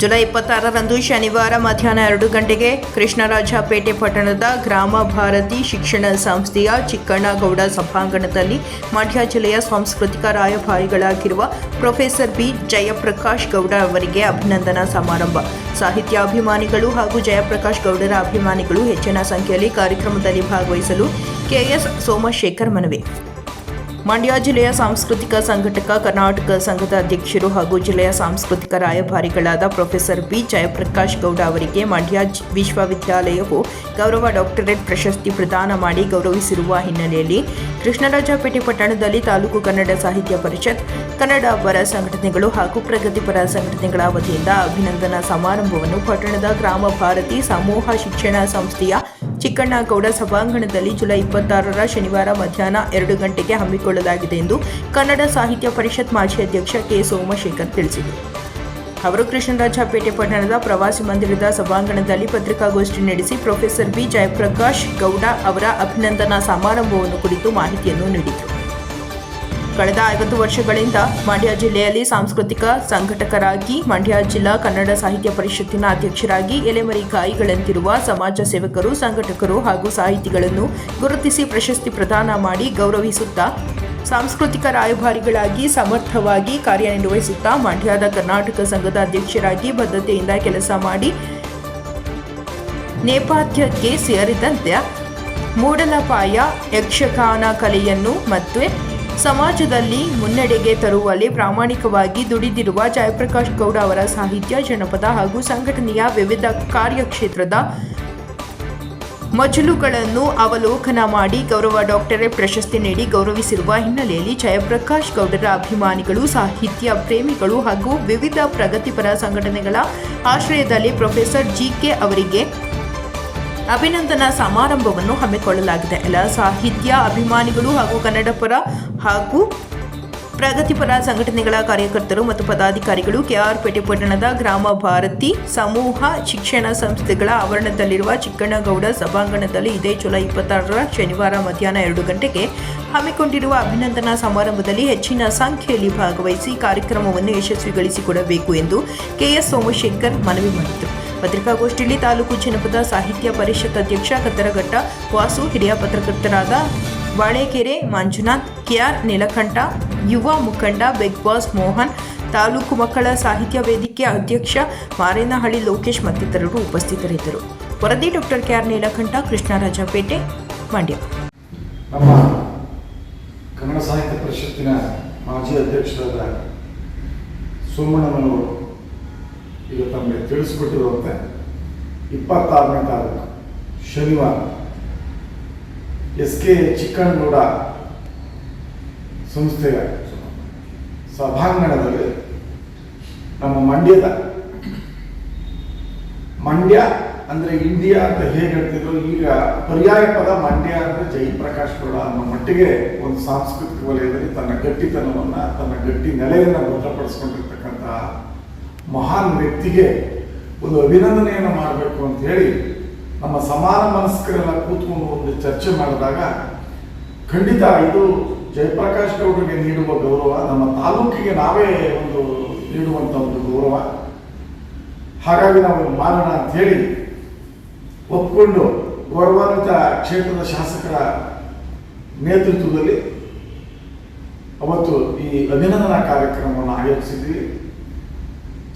July ಇಪ್ಪತ್ತಾರರಂದು ಶನಿವಾರ ಮಧ್ಯಾಹ್ನ ಎರಡು ಗಂಟೆಗೆ ಕೃಷ್ಣರಾಜಪೇಟೆ ಪಟ್ಟಣದ ಗ್ರಾಮ ಭಾರತಿ ಶಿಕ್ಷಣ ಸಂಸ್ಥೆಯ ಚಿಕ್ಕಣ್ಣಗೌಡ ಸಭಾಂಗಣದಲ್ಲಿ ಮಂಡ್ಯ ಜಿಲ್ಲೆಯ ಸಾಂಸ್ಕೃತಿಕ ರಾಯಭಾರಿಗಳಾಗಿರುವ ಪ್ರೊಫೆಸರ್ ಬಿ ಜಯಪ್ರಕಾಶ್ ಗೌಡ ಅವರಿಗೆ ಅಭಿನಂದನಾ ಸಮಾರಂಭ. ಸಾಹಿತ್ಯಾಭಿಮಾನಿಗಳು ಹಾಗೂ ಜಯಪ್ರಕಾಶ್ ಗೌಡರ ಅಭಿಮಾನಿಗಳು ಹೆಚ್ಚಿನ ಸಂಖ್ಯೆಯಲ್ಲಿ ಕಾರ್ಯಕ್ರಮದಲ್ಲಿ ಭಾಗವಹಿಸಲು ಕೆಎಸ್ ಸೋಮಶೇಖರ್ ಮನವಿ. ಮಂಡ್ಯ ಜಿಲ್ಲೆಯ ಸಾಂಸ್ಕೃತಿಕ ಸಂಘಟಕ ಕರ್ನಾಟಕ ಸಂಘದ ಅಧ್ಯಕ್ಷರು ಹಾಗೂ ಜಿಲ್ಲೆಯ ಸಾಂಸ್ಕೃತಿಕ ರಾಯಭಾರಿಗಳಾದ ಪ್ರೊಫೆಸರ್ ಬಿ. ಜಯಪ್ರಕಾಶ್ ಗೌಡ ಅವರಿಗೆ ಮಂಡ್ಯ ವಿಶ್ವವಿದ್ಯಾಲಯವು ಗೌರವ ಡಾಕ್ಟರೇಟ್ ಪ್ರಶಸ್ತಿ ಪ್ರದಾನ ಮಾಡಿ ಗೌರವಿಸಿರುವ ಹಿನ್ನೆಲೆಯಲ್ಲಿ ಕೃಷ್ಣರಾಜಪೇಟೆ ಪಟ್ಟಣದಲ್ಲಿ ತಾಲೂಕು ಕನ್ನಡ ಸಾಹಿತ್ಯ ಪರಿಷತ್, ಕನ್ನಡ ಪರ ಸಂಘಟನೆಗಳು ಹಾಗೂ ಪ್ರಗತಿಪರ ಸಂಘಟನೆಗಳ ವತಿಯಿಂದ ಅಭಿನಂದನಾ ಸಮಾರಂಭವನ್ನು ಪಟ್ಟಣದ ಗ್ರಾಮ ಭಾರತಿ ಸಮೂಹ ಶಿಕ್ಷಣ ಸಂಸ್ಥೆಯ ಚಿಕ್ಕಣ್ಣಗೌಡ ಸಭಾಂಗಣದಲ್ಲಿ ಜುಲೈ ಇಪ್ಪತ್ತಾರರ ಶನಿವಾರ ಮಧ್ಯಾಹ್ನ ಎರಡು ಗಂಟೆಗೆ ಹಮ್ಮಿಕೊಳ್ಳಲಾಗಿದೆ ಎಂದು ಕನ್ನಡ ಸಾಹಿತ್ಯ ಪರಿಷತ್ ಮಾಜಿ ಅಧ್ಯಕ್ಷ ಕೆ ಸೋಮಶೇಖರ್ ತಿಳಿಸಿದರು. ಅವರು ಕೃಷ್ಣರಾಜಪೇಟೆ ಪಟ್ಟಣದ ಪ್ರವಾಸಿ ಮಂದಿರದ ಸಭಾಂಗಣದಲ್ಲಿ ಪತ್ರಿಕಾಗೋಷ್ಠಿ ನಡೆಸಿ ಪ್ರೊಫೆಸರ್ ಬಿ ಜಯಪ್ರಕಾಶ್ ಗೌಡ ಅವರ ಅಭಿನಂದನಾ ಸಮಾರಂಭವನ್ನು ಕುರಿತು ಮಾಹಿತಿಯನ್ನು ನೀಡಿದರು. ಕಳೆದ ಐವತ್ತು ವರ್ಷಗಳಿಂದ ಮಂಡ್ಯ ಜಿಲ್ಲೆಯಲ್ಲಿ ಸಾಂಸ್ಕೃತಿಕ ಸಂಘಟಕರಾಗಿ, ಮಂಡ್ಯ ಜಿಲ್ಲಾ ಕನ್ನಡ ಸಾಹಿತ್ಯ ಪರಿಷತ್ತಿನ ಅಧ್ಯಕ್ಷರಾಗಿ ಎಲೆಮರಿ ಕಾಯಿಗಳಂತಿರುವ ಸಮಾಜ ಸೇವಕರು, ಸಂಘಟಕರು ಹಾಗೂ ಸಾಹಿತಿಗಳನ್ನು ಗುರುತಿಸಿ ಪ್ರಶಸ್ತಿ ಪ್ರದಾನ ಮಾಡಿ ಗೌರವಿಸುತ್ತಾ ಸಾಂಸ್ಕೃತಿಕ ರಾಯಭಾರಿಗಳಾಗಿ ಸಮರ್ಥವಾಗಿ ಕಾರ್ಯನಿರ್ವಹಿಸುತ್ತಾ ಮಂಡ್ಯದ ಕರ್ನಾಟಕ ಸಂಘದ ಅಧ್ಯಕ್ಷರಾಗಿ ಬದ್ಧತೆಯಿಂದ ಕೆಲಸ ಮಾಡಿ ನೇಪಾಥ್ಯಕ್ಕೆ ಸೇರಿದಂತೆ ಮೂಡಲಪಾಯ, ಯಕ್ಷಗಾನ ಕಲೆಯನ್ನು ಮತ್ತು ಸಮಾಜದಲ್ಲಿ ಮುನ್ನಡೆಗೆ ತರುವಲ್ಲಿ ಪ್ರಾಮಾಣಿಕವಾಗಿ ದುಡಿದಿರುವ ಜಯಪ್ರಕಾಶ್ ಗೌಡ ಅವರ ಸಾಹಿತ್ಯ, ಜನಪದ ಹಾಗೂ ಸಂಘಟನೆಯ ವಿವಿಧ ಕಾರ್ಯಕ್ಷೇತ್ರದ ಮಜಲುಗಳನ್ನು ಅವಲೋಕನ ಮಾಡಿ ಗೌರವ ಡಾಕ್ಟರೇಟ್ ಪ್ರಶಸ್ತಿ ನೀಡಿ ಗೌರವಿಸಿರುವ ಹಿನ್ನೆಲೆಯಲ್ಲಿ ಜಯಪ್ರಕಾಶ್ ಗೌಡರ ಅಭಿಮಾನಿಗಳು, ಸಾಹಿತ್ಯ ಪ್ರೇಮಿಗಳು ಹಾಗೂ ವಿವಿಧ ಪ್ರಗತಿಪರ ಸಂಘಟನೆಗಳ ಆಶ್ರಯದಲ್ಲಿ ಪ್ರೊಫೆಸರ್ ಜಿಕೆ ಅವರಿಗೆ ಅಭಿನಂದನಾ ಸಮಾರಂಭವನ್ನು ಹಮ್ಮಿಕೊಳ್ಳಲಾಗಿದೆ. ಎಲ್ಲ ಸಾಹಿತ್ಯ ಅಭಿಮಾನಿಗಳು ಹಾಗೂ ಕನ್ನಡ ಪರ ಹಾಗೂ ಪ್ರಗತಿಪರ ಸಂಘಟನೆಗಳ ಕಾರ್ಯಕರ್ತರು ಮತ್ತು ಪದಾಧಿಕಾರಿಗಳು ಕೆಆರ್ಪೇಟೆ ಪಟ್ಟಣದ ಗ್ರಾಮ ಭಾರತಿ ಸಮೂಹ ಶಿಕ್ಷಣ ಸಂಸ್ಥೆಗಳ ಆವರಣದಲ್ಲಿರುವ ಚಿಕ್ಕಣ್ಣಗೌಡ ಸಭಾಂಗಣದಲ್ಲಿ ಇದೇ ಜುಲೈ ಇಪ್ಪತ್ತಾರರ ಶನಿವಾರ ಮಧ್ಯಾಹ್ನ ಎರಡು ಗಂಟೆಗೆ ಹಮ್ಮಿಕೊಂಡಿರುವ ಅಭಿನಂದನಾ ಸಮಾರಂಭದಲ್ಲಿ ಹೆಚ್ಚಿನ ಸಂಖ್ಯೆಯಲ್ಲಿ ಭಾಗವಹಿಸಿ ಕಾರ್ಯಕ್ರಮವನ್ನು ಯಶಸ್ವಿಗೊಳಿಸಿಕೊಡಬೇಕು ಎಂದು ಕೆಎಸ್ ಸೋಮಶೇಖರ್ ಮನವಿ ಮಾಡಿದರು. ಪತ್ರಿಕಾಗೋಷ್ಠಿಯಲ್ಲಿ ತಾಲೂಕು ಜನಪದ ಸಾಹಿತ್ಯ ಪರಿಷತ್ ಅಧ್ಯಕ್ಷ ಕತ್ತರಘಟ್ಟ ವಾಸು, ಹಿರಿಯ ಪತ್ರಕರ್ತರಾದ ಬಾಳೆಕೆರೆ ಮಂಜುನಾಥ್, ಕೆಆರ್ ನೀಲಕಂಠ, ಯುವ ಮುಖಂಡ ಬಿಗ್ ಬಾಸ್ ಮೋಹನ್, ತಾಲೂಕು ಮಕ್ಕಳ ಸಾಹಿತ್ಯ ವೇದಿಕೆ ಅಧ್ಯಕ್ಷ ಮಾರೇನಹಳ್ಳಿ ಲೋಕೇಶ್ ಮತ್ತಿತರರು ಉಪಸ್ಥಿತರಿದ್ದರು. ವರದಿ doctor K R Neelakantha, Krishnarajpet, Mandya. ನಮ್ಮ ಕನ್ನಡ ಸಾಹಿತ್ಯ ಪರಿಷತ್ತಿನ ಮಾಜಿ ಅಧ್ಯಕ್ಷರಾದ ಸೋಮಣ್ಣನವರು ಈಗ ತಮಗೆ ತಿಳಿಸ್ಕೊಟ್ಟಿರುವಂತೆ ಇಪ್ಪತ್ತಾರನೇ ತಾರೀಕು ಶನಿವಾರ ಎಸ್ ಕೆ ಚಿಕ್ಕಣ್ಣಗೌಡ ಸಂಸ್ಥೆಯ ಸಭಾಂಗಣದಲ್ಲಿ ನಮ್ಮ ಮಂಡ್ಯದ ಮಂಡ್ಯ ಅಂದ್ರೆ ಇಂಡಿಯಾ ಅಂತ ಹೇಗೆ ಹೇಳ್ತಿದ್ರು? ಈಗ ಪರ್ಯಾಯ ಪದ ಮಂಡ್ಯ ಅಂದ್ರೆ ಜಯಪ್ರಕಾಶ್ ಗೌಡ ಅನ್ನೋ ಮಟ್ಟಿಗೆ ಒಂದು ಸಾಂಸ್ಕೃತಿಕ ವಲಯದಲ್ಲಿ ತನ್ನ ಗಟ್ಟಿತನವನ್ನು, ತನ್ನ ಗಟ್ಟಿ ನೆಲೆಯನ್ನು ಭದ್ರಪಡಿಸ್ಕೊಂಡಿರ್ತಕ್ಕಂತಹ ಮಹಾನ್ ವ್ಯಕ್ತಿಗೆ ಒಂದು ಅಭಿನಂದನೆಯನ್ನು ಮಾಡಬೇಕು ಅಂತ ಹೇಳಿ ನಮ್ಮ ಸಮಾನ ಮನಸ್ಕರೆಲ್ಲ ಕೂತ್ಕೊಂಡು ಒಂದು ಚರ್ಚೆ ಮಾಡಿದಾಗ ಖಂಡಿತ ಇದು ಜಯಪ್ರಕಾಶ್ ಗೌಡರಿಗೆ ನೀಡುವ ಗೌರವ, ನಮ್ಮ ತಾಲೂಕಿಗೆ ನಾವೇ ಒಂದು ನೀಡುವಂಥ ಒಂದು ಗೌರವ. ಹಾಗಾಗಿ ನಾವು ಮಾಡೋಣ ಅಂತ ಹೇಳಿ ಒಪ್ಪಿಕೊಂಡು ಗೌರವಾನ್ವಿತ ಕ್ಷೇತ್ರದ ಶಾಸಕರ ನೇತೃತ್ವದಲ್ಲಿ ಅವತ್ತು ಈ ಅಭಿನಂದನಾ ಕಾರ್ಯಕ್ರಮವನ್ನು ಆಯೋಜಿಸಿದ್ವಿ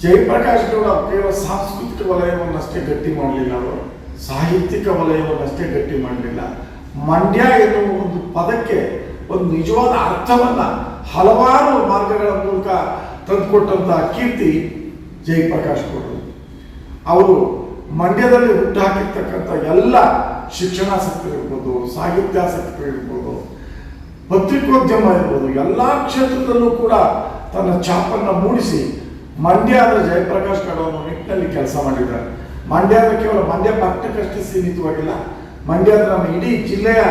ಜಯಪ್ರಕಾಶ್ ಗೌಡ ಕೇವಲ ಸಾಂಸ್ಕೃತಿಕ ವಲಯವನ್ನಷ್ಟೇ ಗಟ್ಟಿ ಮಾಡಲಿಲ್ಲ ಅವರು. ಸಾಹಿತ್ಯಿಕ ವಲಯವನ್ನಷ್ಟೇ ಗಟ್ಟಿ ಮಾಡಲಿಲ್ಲ. ಮಂಡ್ಯ ಎನ್ನುವ ಒಂದು ಪದಕ್ಕೆ ಒಂದು ನಿಜವಾದ ಅರ್ಥವನ್ನು ಹಲವಾರು ಮಾರ್ಗಗಳ ಮೂಲಕ ತಂದುಕೊಟ್ಟಂತಹ ಕೀರ್ತಿ ಜಯಪ್ರಕಾಶ್ ಗೌಡರು ಅವರು ಮಂಡ್ಯದಲ್ಲಿ ಹುಟ್ಟುಹಾಕಿರ್ತಕ್ಕಂಥ ಎಲ್ಲ ಶಿಕ್ಷಣಾಸಕ್ತರಿರ್ಬೋದು ಸಾಹಿತ್ಯಾಸಕ್ತರಿರ್ಬೋದು ಪತ್ರಿಕೋದ್ಯಮ ಇರ್ಬೋದು, ಎಲ್ಲ ಕ್ಷೇತ್ರದಲ್ಲೂ ಕೂಡ ತನ್ನ ಛಾಪನ್ನು ಮೂಡಿಸಿ ಮಂಡ್ಯ ಜಯಪ್ರಕಾಶ್ ಗೌಡ ಅನ್ನೋ ನಿಟ್ಟಿನಲ್ಲಿ ಕೆಲಸ ಮಾಡಿದ್ದಾರೆ. ಮಂಡ್ಯ ಅಂದ್ರೆ ಕೇವಲ ಮಂಡ್ಯ ಪಟ್ಟಣಕ್ಕಷ್ಟೇ ಸೀಮಿತವಾಗಿಲ್ಲ. ಮಂಡ್ಯ ಅಂದ್ರೆ ನಮ್ಮ ಇಡೀ ಜಿಲ್ಲೆಯ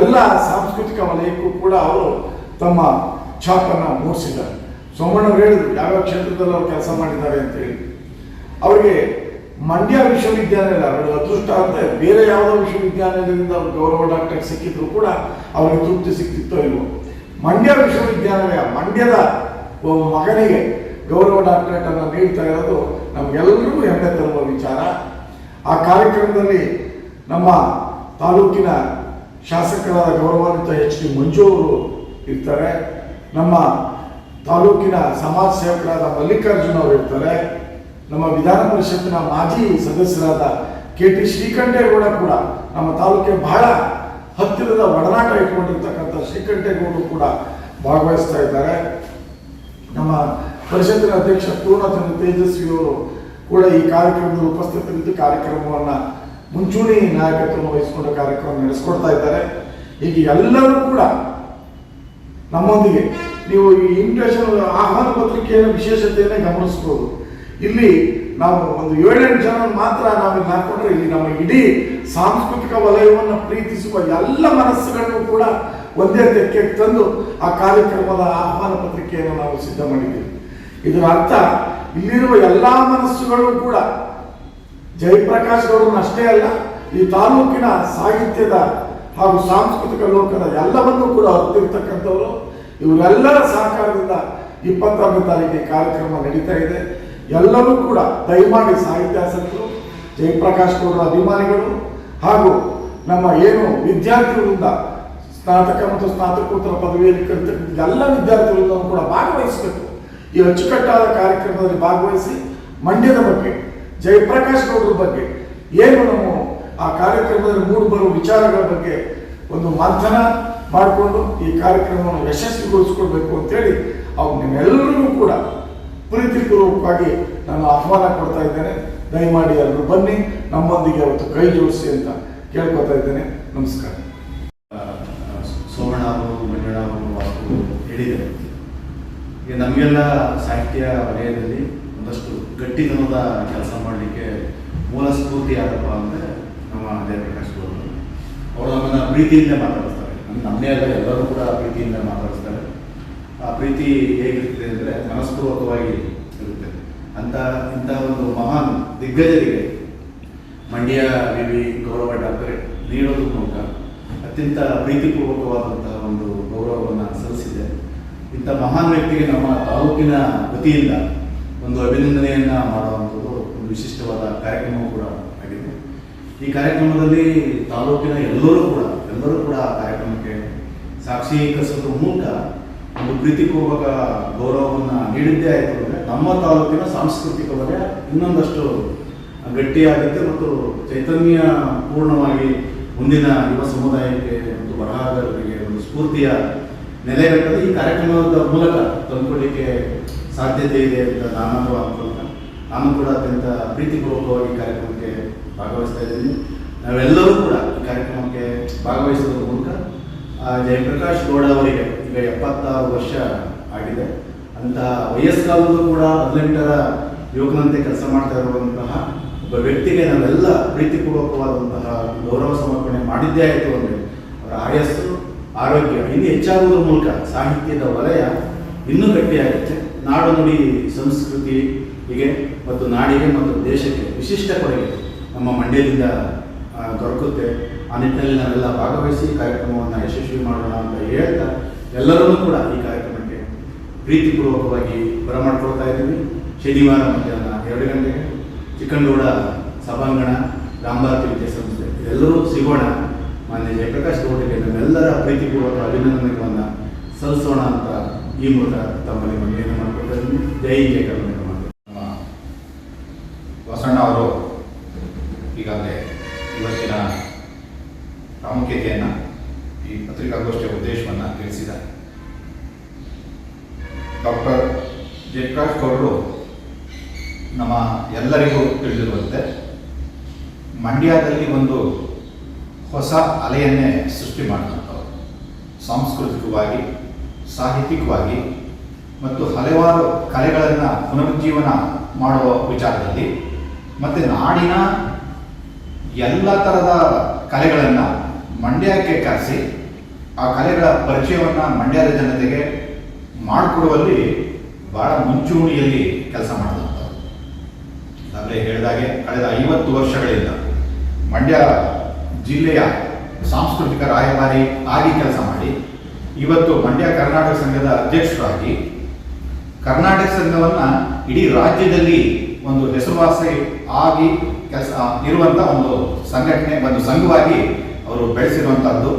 ಎಲ್ಲ ಸಾಂಸ್ಕೃತಿಕ ವಲಯಕ್ಕೂ ಕೂಡ ಅವರು ತಮ್ಮ ಛಾಪನ್ನು ಮೂಡಿಸಿದ್ದಾರೆ. ಸೋಮಣ್ಣವ್ರು ಹೇಳಿದ್ರು, ಯಾವ್ಯಾವ ಕ್ಷೇತ್ರದಲ್ಲಿ ಅವರು ಕೆಲಸ ಮಾಡಿದ್ದಾರೆ ಅಂತ ಹೇಳಿ. ಅವರಿಗೆ ಮಂಡ್ಯ ವಿಶ್ವವಿದ್ಯಾನಿಲಯ ಅವರ ಅದೃಷ್ಟ ಅಂದರೆ ಬೇರೆ ಯಾವುದೋ ವಿಶ್ವವಿದ್ಯಾಲಯದಿಂದ ಅವರು ಗೌರವ ಡಾಕ್ಟರ್ ಸಿಕ್ಕಿದ್ರು ಕೂಡ ಅವರಿಗೆ ತೃಪ್ತಿ ಸಿಕ್ತಿತ್ತೋ ಇಲ್ವೋ. ಮಂಡ್ಯ ವಿಶ್ವವಿದ್ಯಾಲಯ ಮಂಡ್ಯದ ಒಬ್ಬ ಮಗನಿಗೆ ಗೌರವ ಡಾಕ್ಟರೇಟ್ ಅನ್ನು ನೀಡ್ತಾ ಇರೋದು ನಮಗೆಲ್ಲರಿಗೂ ಹೆಮ್ಮೆ ತರುವ ವಿಚಾರ. ಆ ಕಾರ್ಯಕ್ರಮದಲ್ಲಿ ನಮ್ಮ ತಾಲೂಕಿನ ಶಾಸಕರಾದ ಗೌರವಾನ್ವಿತ ಎಚ್ ಡಿ ಮಂಜು ಅವರು ಇರ್ತಾರೆ. ನಮ್ಮ ತಾಲೂಕಿನ ಸಮಾಜ ಸೇವಕರಾದ ಮಲ್ಲಿಕಾರ್ಜುನ ಅವರು ಇರ್ತಾರೆ. ನಮ್ಮ ವಿಧಾನ ಪರಿಷತ್ತಿನ ಮಾಜಿ ಸದಸ್ಯರಾದ ಕೆ ಟಿ ಶ್ರೀಕಂಠೇಗೌಡ ಕೂಡ ನಮ್ಮ ತಾಲೂಕಿಗೆ ಬಹಳ ಹತ್ತಿರದ ಒಡನಾಟ ಇಟ್ಕೊಂಡಿರ್ತಕ್ಕಂಥ ಶ್ರೀಕಂಠೇಗೌಡರು ಕೂಡ ಭಾಗವಹಿಸ್ತಾ ಇದ್ದಾರೆ. ನಮ್ಮ ಪರಿಷತ್ತಿನ ಅಧ್ಯಕ್ಷ ಪೂರ್ಣಚಂದ್ರ ತೇಜಸ್ವಿಯವರು ಕೂಡ ಈ ಕಾರ್ಯಕ್ರಮದಲ್ಲಿ ಉಪಸ್ಥಿತರಿದ್ದು ಕಾರ್ಯಕ್ರಮವನ್ನು ಮುಂಚೂಣಿ ನಾಯಕತ್ವವನ್ನು ವಹಿಸಿಕೊಂಡು ಕಾರ್ಯಕ್ರಮ ನಡೆಸ್ಕೊಡ್ತಾ ಇದ್ದಾರೆ. ಈಗ ಎಲ್ಲರೂ ಕೂಡ ನಮ್ಮೊಂದಿಗೆ ನೀವು ಈ ಇನ್ವಿಟೇಷನ್ ಆಹ್ವಾನ ಪತ್ರಿಕೆಯ ವಿಶೇಷತೆಯನ್ನು ಗಮನಿಸ್ಬೋದು. ಇಲ್ಲಿ ನಾವು ಒಂದು ಏಳೆಂಟು ಜನ ಮಾತ್ರ ನಾವು ಹಾಕೊಂಡ್ರೆ ಇಲ್ಲಿ ನಮ್ಮ ಇಡೀ ಸಾಂಸ್ಕೃತಿಕ ವಲಯವನ್ನು ಪ್ರೀತಿಸುವ ಎಲ್ಲ ಮನಸ್ಸುಗಳನ್ನು ಕೂಡ ಒಂದೇ ತೆಕ್ಕೆ ತಂದು ಆ ಕಾರ್ಯಕ್ರಮದ ಆಹ್ವಾನ ಪತ್ರಿಕೆಯನ್ನು ನಾವು ಸಿದ್ಧ ಮಾಡಿದ್ದೀವಿ. ಇದರ ಅರ್ಥ ಇಲ್ಲಿರುವ ಎಲ್ಲಾ ಮನಸ್ಸುಗಳು ಕೂಡ ಜಯಪ್ರಕಾಶ್ ಅವರನ್ನು ಅಷ್ಟೇ ಅಲ್ಲ, ಈ ತಾಲೂಕಿನ ಸಾಹಿತ್ಯದ ಹಾಗೂ ಸಾಂಸ್ಕೃತಿಕ ಲೋಕದ ಎಲ್ಲವನ್ನೂ ಕೂಡ ಹೊತ್ತಿರ್ತಕ್ಕಂಥವರು ಇವರೆಲ್ಲರ ಸಹಕಾರದಿಂದ ಇಪ್ಪತ್ತಾರನೇ ತಾರೀಕಿಗೆ ಕಾರ್ಯಕ್ರಮ ನಡೀತಾ ಇದೆ. ಎಲ್ಲರೂ ಕೂಡ ದಯಮಾಡಿ ಸಾಹಿತ್ಯಾಸಕ್ತರು ಜಯಪ್ರಕಾಶ್ ಅವರ ಅಭಿಮಾನಿಗಳು ಹಾಗೂ ನಮ್ಮ ಏನು ವಿದ್ಯಾರ್ಥಿಗಳಿಂದ ಸ್ನಾತಕ ಮತ್ತು ಸ್ನಾತಕೋತ್ತರ ಪದವಿಯಲ್ಲಿ ಕಲಿತಕ್ಕಂಥ ಎಲ್ಲ ವಿದ್ಯಾರ್ಥಿಗಳಿಂದ ಕೂಡ ಭಾಗವಹಿಸಬೇಕು. ಈ ಅಚ್ಚುಕಟ್ಟಾದ ಕಾರ್ಯಕ್ರಮದಲ್ಲಿ ಭಾಗವಹಿಸಿ ಮಂಡ್ಯದ ಬಗ್ಗೆ, ಜಯಪ್ರಕಾಶ್ ಗೌಡರ ಬಗ್ಗೆ, ಏನು ನಾವು ಆ ಕಾರ್ಯಕ್ರಮದಲ್ಲಿ ಮೂಡಿಬರುವ ವಿಚಾರಗಳ ಬಗ್ಗೆ ಒಂದು ಮಂಥನ ಮಾಡಿಕೊಂಡು ಈ ಕಾರ್ಯಕ್ರಮವನ್ನು ಯಶಸ್ವಿಗೊಳಿಸ್ಕೊಳ್ಬೇಕು ಅಂತೇಳಿ ಅವ್ರು ನಿಮ್ಮೆಲ್ಲರಿಗೂ ಕೂಡ ಪ್ರೀತಿಪೂರ್ವಕವಾಗಿ ನಾನು ಆಹ್ವಾನ ಕೊಡ್ತಾ ಇದ್ದೇನೆ. ದಯಮಾಡಿ ಎಲ್ಲರೂ ಬನ್ನಿ, ನಮ್ಮೊಂದಿಗೆ ಅವತ್ತು ಕೈ ಜೋಡಿಸಿ ಅಂತ ಕೇಳ್ಕೊತಾ ಇದ್ದೇನೆ. ನಮಸ್ಕಾರ. ಸೋಮಣ್ಣ ಅವರು, ಮಂಜಣ್ಣ ಅವರು ಹೇಳಿದರು ಈಗ ನಮಗೆಲ್ಲ ಸಾಹಿತ್ಯ ವಲಯದಲ್ಲಿ ಒಂದಷ್ಟು ಗಟ್ಟಿತನದ ಕೆಲಸ ಮಾಡಲಿಕ್ಕೆ ಮೂಲ ಸ್ಫೂರ್ತಿ ಯಾರಪ್ಪ ಅಂದರೆ ನಮ್ಮ ಜಯಪ್ರಕಾಶ್ ಅವರು. ಅವರು ನಮ್ಮನ್ನು ಪ್ರೀತಿಯಿಂದ ಮಾತಾಡಿಸ್ತಾರೆ. ನಮ್ಮ ನಮ್ಮೇ ಅಲ್ಲ ಎಲ್ಲರೂ ಕೂಡ ಪ್ರೀತಿಯಿಂದ ಮಾತಾಡಿಸ್ತಾರೆ. ಆ ಪ್ರೀತಿ ಹೇಗಿರ್ತದೆ ಅಂದರೆ ಮನಸ್ಪೂರ್ವಕವಾಗಿ ಇರುತ್ತೆ. ಅಂತ ಇಂಥ ಒಂದು ಮಹಾನ್ ದಿಗ್ಗಜರಿಗೆ ಮಂಡ್ಯ ವಿವಿ ಗೌರವ ಡಾಕ್ಟರೇಟ್ ನೀಡೋದ್ರ ಮೂಲಕ ಅತ್ಯಂತ ಪ್ರೀತಿಪೂರ್ವಕವಾದಂತಹ ಒಂದು ಗೌರವವನ್ನು ಸಲ್ಲಿಸಿದೆ. ಇಂಥ ಮಹಾನ್ ವ್ಯಕ್ತಿಗೆ ನಮ್ಮ ತಾಲೂಕಿನ ವತಿಯಿಂದ ಒಂದು ಅಭಿನಂದನೆಯನ್ನ ಮಾಡುವಂಥದ್ದು ಒಂದು ವಿಶಿಷ್ಟವಾದ ಕಾರ್ಯಕ್ರಮವೂ ಕೂಡ ಆಗಿದೆ. ಈ ಕಾರ್ಯಕ್ರಮದಲ್ಲಿ ತಾಲೂಕಿನ ಎಲ್ಲರೂ ಕೂಡ ಎಲ್ಲರೂ ಕೂಡ ಆ ಕಾರ್ಯಕ್ರಮಕ್ಕೆ ಸಾಕ್ಷೀಕರಿಸೋದ್ರ ಮೂಲಕ ಒಂದು ಪ್ರೀತಿಪೂರ್ವಕ ಗೌರವವನ್ನು ನೀಡಿದ್ದೇ ಆಯಿತು ಅಂದರೆ ನಮ್ಮ ತಾಲೂಕಿನ ಸಾಂಸ್ಕೃತಿಕ ವಲಯ ಇನ್ನೊಂದಷ್ಟು ಗಟ್ಟಿಯಾಗುತ್ತೆ ಮತ್ತು ಚೈತನ್ಯ ಪೂರ್ಣವಾಗಿ ಮುಂದಿನ ಯುವ ಸಮುದಾಯಕ್ಕೆ ಮತ್ತು ಬರಹಗಾರರಿಗೆ ಒಂದು ಸ್ಫೂರ್ತಿಯ ನೆಲೆಗಟ್ಟಲು ಈ ಕಾರ್ಯಕ್ರಮದ ಮೂಲಕ ತಂದುಕೊಡಲಿಕ್ಕೆ ಸಾಧ್ಯತೆ ಇದೆ ಅಂತ ನಾನು ಅನ್ಕೊಳ್ತಾ ನಾನು ಕೂಡ ಅತ್ಯಂತ ಪ್ರೀತಿಪೂರ್ವಕವಾಗಿ ಕಾರ್ಯಕ್ರಮಕ್ಕೆ ಭಾಗವಹಿಸ್ತಾ ಇದ್ದೀನಿ. ನಾವೆಲ್ಲರೂ ಕೂಡ ಈ ಕಾರ್ಯಕ್ರಮಕ್ಕೆ ಭಾಗವಹಿಸೋದ್ರ ಮೂಲಕ ಜಯಪ್ರಕಾಶ್ ಗೌಡ ಅವರಿಗೆ ಈಗ ಎಪ್ಪತ್ತಾರು ವರ್ಷ ಆಗಿದೆ. ಅಂತಹ ವಯಸ್ಸಾದರೂ ಕೂಡ ಹದಿನೆಂಟರ ಯುವಕನಂತೆ ಕೆಲಸ ಮಾಡ್ತಾ ಇರುವಂತಹ ಒಬ್ಬ ವ್ಯಕ್ತಿಗೆ ನಾವೆಲ್ಲ ಪ್ರೀತಿಪೂರ್ವಕವಾದಂತಹ ಗೌರವ ಸಮರ್ಪಣೆ ಮಾಡಿದ್ದೇ ಆಯಿತು ಅಂದರೆ ಅವರ ಆಯಸ್ಸು ಆರೋಗ್ಯ. ಇನ್ನು ಹೆಚ್ಚಾಗುವುದರ ಮೂಲಕ ಸಾಹಿತ್ಯದ ವಲಯ ಇನ್ನೂ ಗಟ್ಟಿಯಾಗುತ್ತೆ. ನಾಡು ನುಡಿ ಸಂಸ್ಕೃತಿಗೆ ಮತ್ತು ನಾಡಿಗೆ ಮತ್ತು ದೇಶಕ್ಕೆ ವಿಶಿಷ್ಟ ಕೊಡುಗೆ ನಮ್ಮ ಮಂಡ್ಯದಿಂದ ದೊರಕುತ್ತೆ. ಆ ನಿಟ್ಟಿನಲ್ಲಿ ನಾವೆಲ್ಲ ಭಾಗವಹಿಸಿ ಕಾರ್ಯಕ್ರಮವನ್ನು ಯಶಸ್ವಿ ಮಾಡೋಣ ಅಂತ ಹೇಳ್ತಾ ಎಲ್ಲರನ್ನೂ ಕೂಡ ಈ ಕಾರ್ಯಕ್ರಮಕ್ಕೆ ಪ್ರೀತಿಪೂರ್ವಕವಾಗಿ ಬರಮಾಡ್ಕೊಳ್ತಾ ಇದ್ದೀವಿ. ಶನಿವಾರ ಮಧ್ಯಾಹ್ನ ಎರಡು ಗಂಟೆಗೆ ಚಿಕ್ಕಂಡೂಡ ಸಭಾಂಗಣ ರಾಮಭಾರತಿ ವಿದ್ಯಾಸಂಸ್ಥೆ ಎಲ್ಲರೂ ಸಿಗೋಣ. ಮಾನ್ಯ ಜಯಪ್ರಕಾಶ್ ಗೌಡರಿಗೆ ನಮ್ಮೆಲ್ಲರ ಪ್ರೀತಿಪೂರ್ವಕ ಅಭಿನಂದನೆಗಳನ್ನು ಸಲ್ಲಿಸೋಣ ಅಂತ ಈ ಮೂಲಕ ತಮ್ಮಲ್ಲಿ ಮನವಿಯನ್ನು ಮಾಡಿಕೊಳ್ತಾ ಇದ್ದೀನಿ ಜೈ ಜಯ ಕರ್ನಾಟಕ. ನಮ್ಮ ವಸಣ್ಣ ಅವರು ಈಗಾಗಲೇ ಇವತ್ತಿನ ಪ್ರಾಮುಖ್ಯತೆಯನ್ನು ಈ ಪತ್ರಿಕಾಗೋಷ್ಠಿಯ ಉದ್ದೇಶವನ್ನು ತಿಳಿಸಿದ್ದಾರೆ ಡಾಕ್ಟರ್ ಜಯಪ್ರಕಾಶ್ ಗೌಡರು ನಮ್ಮ ಎಲ್ಲರಿಗೂ ತಿಳಿದಿರುವಂತೆ ಮಂಡ್ಯದಲ್ಲಿ ಒಂದು ಹೊಸ ಅಲೆಯನ್ನೇ ಸೃಷ್ಟಿ ಮಾಡಿದಂಥವ್ರು. ಸಾಂಸ್ಕೃತಿಕವಾಗಿ, ಸಾಹಿತ್ಯಿಕವಾಗಿ ಮತ್ತು ಹಲವಾರು ಕಲೆಗಳನ್ನು ಪುನರುಜ್ಜೀವನ ಮಾಡುವ ವಿಚಾರದಲ್ಲಿ ಮತ್ತು ನಾಡಿನ ಎಲ್ಲ ಥರದ ಕಲೆಗಳನ್ನು ಮಂಡ್ಯಕ್ಕೆ ಕರೆಸಿ, ಆ ಕಲೆಗಳ ಪರಿಚಯವನ್ನು ಮಂಡ್ಯದ ಜನತೆಗೆ ಮಾಡಿಕೊಡುವಲ್ಲಿ ಭಾಳ ಮುಂಚೂಣಿಯಲ್ಲಿ ಕೆಲಸ ಮಾಡಿದಂಥವ್ರು. ಹೇಳಿದ ಹೇಳಿದಾಗೆ ಕಳೆದ ಐವತ್ತು ವರ್ಷಗಳಿಂದ ಮಂಡ್ಯ ಜಿಲ್ಲೆಯ ಸಾಂಸ್ಕೃತಿಕ ರಾಯಭಾರಿ ಆಗಿ ಕೆಲಸ ಮಾಡಿ, ಇವತ್ತು ಮಂಡ್ಯ ಕರ್ನಾಟಕ ಸಂಘದ ಅಧ್ಯಕ್ಷರಾಗಿ, ಕರ್ನಾಟಕ ಸಂಘವನ್ನು ಇಡೀ ರಾಜ್ಯದಲ್ಲಿ ಒಂದು ಹೆಸರುವಾಸಿ ಆಗಿ ಕೆಲಸ ಇರುವಂಥ ಒಂದು ಸಂಘಟನೆ, ಒಂದು ಸಂಘವಾಗಿ ಅವರು ಬೆಳೆಸಿರುವಂಥದ್ದು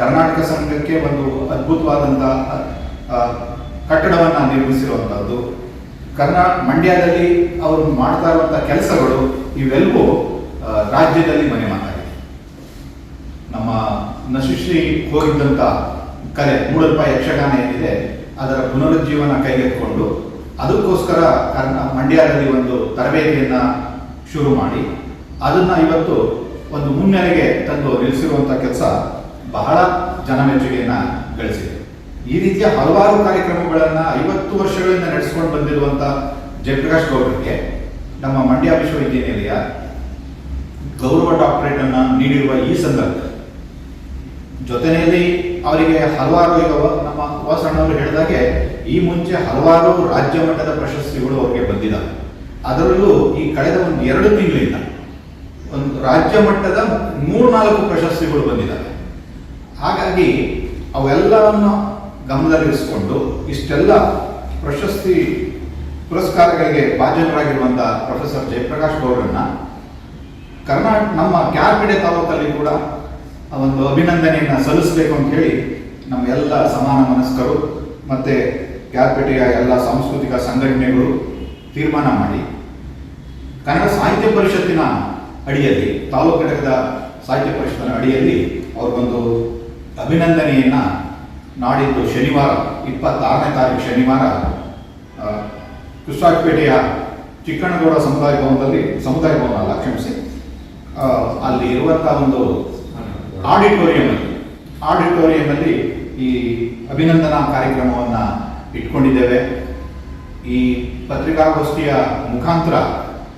ಕರ್ನಾಟಕ ಸಂಘಕ್ಕೆ ಒಂದು ಅದ್ಭುತವಾದಂಥ ಕಟ್ಟಡವನ್ನು ನಿರ್ಮಿಸಿರುವಂಥದ್ದು ಕರ್ನಾ, ಮಂಡ್ಯದಲ್ಲಿ ಅವರು ಮಾಡ್ತಾ ಇರುವಂಥ ಕೆಲಸಗಳು ಇವೆಲ್ಲವೂ ರಾಜ್ಯದಲ್ಲಿ ಮನೆ ಮಾತಾಗಿದೆ ನಮ್ಮ ನಶಿಶ್ರೀ ಹೋಗಿದ್ದಂಥ ಕಲೆ ರೂಪಾಯಿ ಯಕ್ಷಗಾನ ಏನಿದೆ ಅದರ ಪುನರುಜ್ಜೀವನ ಕೈಗೆತ್ತಿಕೊಂಡು ಅದಕ್ಕೋಸ್ಕರ ಕರ್ನ, ಮಂಡ್ಯದಲ್ಲಿ ಒಂದು ತರಬೇತಿಯನ್ನು ಶುರು ಮಾಡಿ, ಅದನ್ನು ಇವತ್ತು ಒಂದು ಮುನ್ನೆಲೆಗೆ ತಂದು ನಿಲ್ಲಿಸಿರುವಂಥ ಕೆಲಸ ಬಹಳ ಜನಮೆಚ್ಚುಗೆಯನ್ನು ಗಳಿಸಿದೆ. ಈ ರೀತಿಯ ಹಲವಾರು ಕಾರ್ಯಕ್ರಮಗಳನ್ನು ಐವತ್ತು ವರ್ಷಗಳಿಂದ ನಡೆಸಿಕೊಂಡು ಬಂದಿರುವಂಥ ಜಯಪ್ರಕಾಶ್ ಗೌಡರಿಗೆ, ನಮ್ಮ ಮಂಡ್ಯ ವಿಶ್ವವಿದ್ಯಾನಿಲಯ ಗೌರವ ಡಾಕ್ಟರೇಟನ್ನು ನೀಡಿರುವ ಈ ಸಂದರ್ಭದಲ್ಲಿ ಜೊತೆಯಲ್ಲಿ ಅವರಿಗೆ ಹಲವಾರು ಈಗ ನಮ್ಮ ವಾಸಣ್ಣವರು ಹೇಳಿದಾಗೆ, ಈ ಮುಂಚೆ ಹಲವಾರು ರಾಜ್ಯ ಮಟ್ಟದ ಪ್ರಶಸ್ತಿಗಳು ಅವರಿಗೆ ಬಂದಿದ್ದಾವೆ ಅದರಲ್ಲೂ ಈ ಕಳೆದ ಒಂದು ಎರಡು ತಿಂಗಳಿಂದ ಒಂದು ರಾಜ್ಯ ಮಟ್ಟದ ಮೂರ್ನಾಲ್ಕು ಪ್ರಶಸ್ತಿಗಳು ಬಂದಿದ್ದಾವೆ ಹಾಗಾಗಿ ಅವೆಲ್ಲವನ್ನು ಗಮನದಲ್ಲಿರಿಸಿಕೊಂಡು ಇಷ್ಟೆಲ್ಲ ಪ್ರಶಸ್ತಿ ಪುರಸ್ಕಾರಗಳಿಗೆ ಭಾಜನರಾಗಿರುವಂತಹ ಪ್ರೊಫೆಸರ್ ಜಯಪ್ರಕಾಶ್ ಗೌಡ್ರನ್ನ ಕರ್ನಾಟಕ ನಮ್ಮ ಕ್ಯಾರ್ಪಿಡೆ ತಾಲೂಕಲ್ಲಿ ಕೂಡ ಒಂದು ಅಭಿನಂದನೆಯನ್ನು ಸಲ್ಲಿಸಬೇಕು ಅಂತ ಹೇಳಿ ನಮ್ಮ ಎಲ್ಲ ಸಮಾನ ಮನಸ್ಕರು ಮತ್ತು ಕ್ಯಾರ್ಪೇಟೆಯ ಎಲ್ಲ ಸಾಂಸ್ಕೃತಿಕ ಸಂಘಟನೆಗಳು ತೀರ್ಮಾನ ಮಾಡಿ ಕನ್ನಡ ಸಾಹಿತ್ಯ ಪರಿಷತ್ತಿನ ಅಡಿಯಲ್ಲಿ ತಾಲೂಕು ಘಟಕದ ಸಾಹಿತ್ಯ ಪರಿಷತ್ತಿನ ಅಡಿಯಲ್ಲಿ ಅವ್ರಿಗೊಂದು ಅಭಿನಂದನೆಯನ್ನು ನಾಡಿದ್ದು ಶನಿವಾರ ಇಪ್ಪತ್ತಾರನೇ ತಾರೀಕು ಶನಿವಾರ ಆ, ಚಿಕ್ಕಣಗೌಡ ಸಮುದಾಯ ಭವನದಲ್ಲಿ ಸಮುದಾಯ ಭವನ ಅಲ್ಲ ಅಲ್ಲಿ ಇರುವಂಥ ಒಂದು ಆಡಿಟೋರಿಯಂ ಆಡಿಟೋರಿಯಂನಲ್ಲಿ ಈ ಅಭಿನಂದನಾ ಕಾರ್ಯಕ್ರಮವನ್ನ ಇಟ್ಕೊಂಡಿದ್ದೇವೆ. ಈ ಪತ್ರಿಕಾಗೋಷ್ಠಿಯ ಮುಖಾಂತರ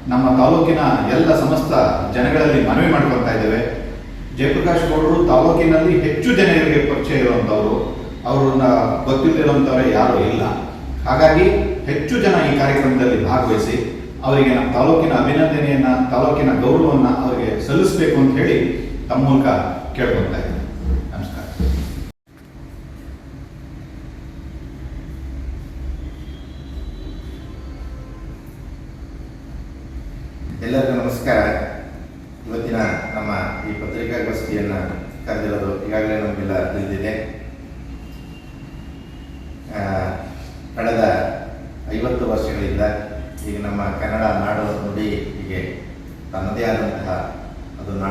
ನಮ್ಮ ತಾಲೂಕಿನ ಎಲ್ಲ ಸಮಸ್ತ ಜನಗಳಲ್ಲಿ ಮನವಿ ಮಾಡ್ಕೊಳ್ತಾ ಇದ್ದೇವೆ. ಜಯಪ್ರಕಾಶ್ ಗೌಡರು ತಾಲೂಕಿನಲ್ಲಿ ಹೆಚ್ಚು ಜನರಿಗೆ ಪರಿಚಯ ಇರುವಂಥವ್ರು ಅವರನ್ನ ಗೊತ್ತಿಲ್ಲದಿರುವಂಥವ್ರೆ ಯಾರೂ ಇಲ್ಲ. ಹಾಗಾಗಿ ಹೆಚ್ಚು ಜನ ಈ ಕಾರ್ಯಕ್ರಮದಲ್ಲಿ ಭಾಗವಹಿಸಿ ಅವರಿಗೆ ನಮ್ಮ ತಾಲೂಕಿನ ಅಭಿನಂದನೆಯನ್ನ, ತಾಲೂಕಿನ ಗೌರವವನ್ನ ಅವರಿಗೆ ಸಲ್ಲಿಸಬೇಕು ಅಂತ ಹೇಳಿ ತಮ್ಮ ಮೂಲಕ ಕೇಳ್ಕೊಳ್ತಾ ಇದ್ದೀನಿ ನಮಸ್ಕಾರ. ಎಲ್ಲರಿಗೂ ನಮಸ್ಕಾರ. ಇವತ್ತಿನ ನಮ್ಮ ಈ ಪತ್ರಿಕಾಗೋಷ್ಠಿಯನ್ನು ಕರೆದಿರೋದು ಈಗಾಗಲೇ ನಮಗೆಲ್ಲ ತಿಳಿದಿದೆ. ಕಳೆದ ಐವತ್ತು ವರ್ಷಗಳಿಂದ ಈಗ ನಮ್ಮ ಕನ್ನಡ ನಾಡು ನುಡಿ ಹೀಗೆ ತನ್ನದೇ ಆದಂತಹ ಅದು ನಾ,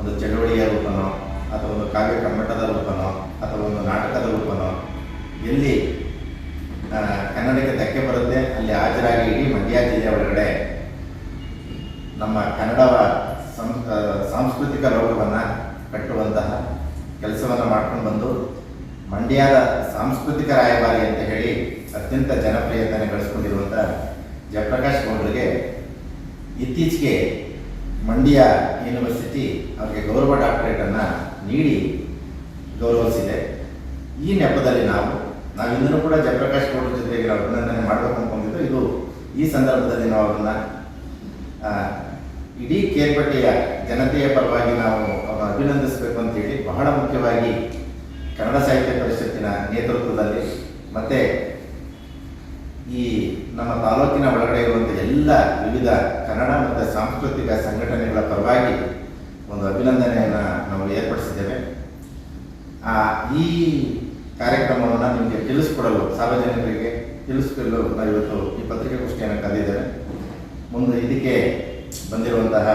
ಒಂದು ಚಳುವಳಿ ಕಾವ್ಯ ಕಮ್ಮಟದ ರೂಪನೋ ಅಥವಾ ಒಂದು ನಾಟಕದ ರೂಪನೋ, ಎಲ್ಲಿ ಕನ್ನಡಕ್ಕೆ ಧಕ್ಕೆ ಬರುತ್ತೆ, ಅಲ್ಲಿ ಹಾಜರಾಗಿ ಇಡೀ ಮಂಡ್ಯ ಜಿಲ್ಲೆ ಒಳಗಡೆ ನಮ್ಮ ಕನ್ನಡವ ಸಾಂಸ್ಕೃತಿಕ ಲೋಕವನ್ನು ಕಟ್ಟುವಂತಹ ಕೆಲಸವನ್ನು ಮಾಡ್ಕೊಂಡು ಬಂದು ಮಂಡ್ಯದ ಸಾಂಸ್ಕೃತಿಕ ರಾಯಭಾರಿ ಅಂತ ಹೇಳಿ ಅತ್ಯಂತ ಜನಪ್ರಿಯತೆಯನ್ನು ಗಳಿಸ್ಕೊಂಡಿರುವಂಥ ಜಯಪ್ರಕಾಶ್ ಗೌಡರಿಗೆ ಇತ್ತೀಚೆಗೆ ಮಂಡ್ಯ ಯೂನಿವರ್ಸಿಟಿ ಅವರಿಗೆ ಗೌರವ ಡಾಕ್ಟರೇಟನ್ನು ನೀಡಿ ಗೌರವಿಸಿದೆ. ಈ ನೆಪದಲ್ಲಿ ನಾವು ನಾವಿಂದನೂ ಕೂಡ ಜಯಪ್ರಕಾಶ್ ಗೌಡರ ಜೊತೆಗೆ ನಾವು ಅಭಿನಂದನೆ ಮಾಡಬೇಕು ಅಂದ್ಕೊಂಡಿದ್ದು ಇದು ಈ ಸಂದರ್ಭದಲ್ಲಿ ನಾವು ಅವ್ರನ್ನ ಆ, ಇಡೀ ಕೇರ್ಪಟ್ಟೆಯ ಜನತೆಯ ಪರವಾಗಿ ನಾವು ಅವರನ್ನು ಅಭಿನಂದಿಸಬೇಕು ಅಂತೇಳಿ ಬಹಳ ಮುಖ್ಯವಾಗಿ ಕನ್ನಡ ಸಾಹಿತ್ಯ ಪರಿಷತ್ತಿನ ನೇತೃತ್ವದಲ್ಲಿ ಮತ್ತೆ ಈ ನಮ್ಮ ತಾಲೂಕಿನ ಒಳಗಡೆ ಇರುವಂಥ ಎಲ್ಲ ವಿವಿಧ ಕನ್ನಡ ಮತ್ತು ಸಾಂಸ್ಕೃತಿಕ ಸಂಘಟನೆಗಳ ಪರವಾಗಿ ಒಂದು ಅಭಿನಂದನೆಯನ್ನು ನಾವು ಏರ್ಪಡಿಸಿದ್ದೇವೆ. ಈ ಕಾರ್ಯಕ್ರಮವನ್ನು ನಿಮಗೆ ತಿಳಿಸ್ಕೊಡಲು ಸಾರ್ವಜನಿಕರಿಗೆ ತಿಳಿಸ್ಕೊಡಲು ನಾವು ಇವತ್ತು ಈ ಪತ್ರಿಕಾಗೋಷ್ಠಿಯನ್ನು ಕರೆದಿದ್ದೇವೆ. ಮುಂದೆ ಇದಕ್ಕೆ ಬಂದಿರುವಂತಹ